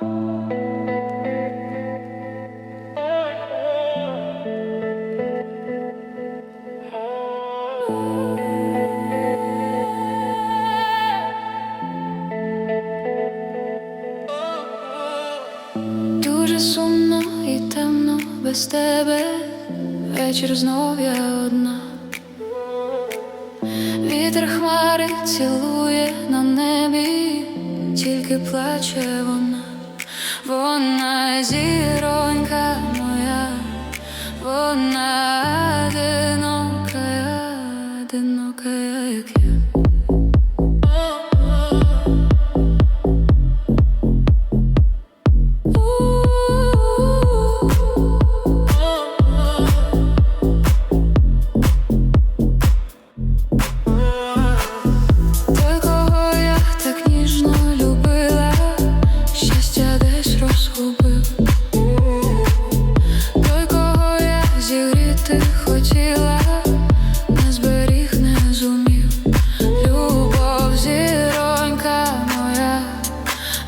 Дуже сумно і темно без тебе. Вечір знов я одна. Вітер хмари цілує на небі, тільки плаче вона, вона зіронька моя, вона одинока, одинока, як я.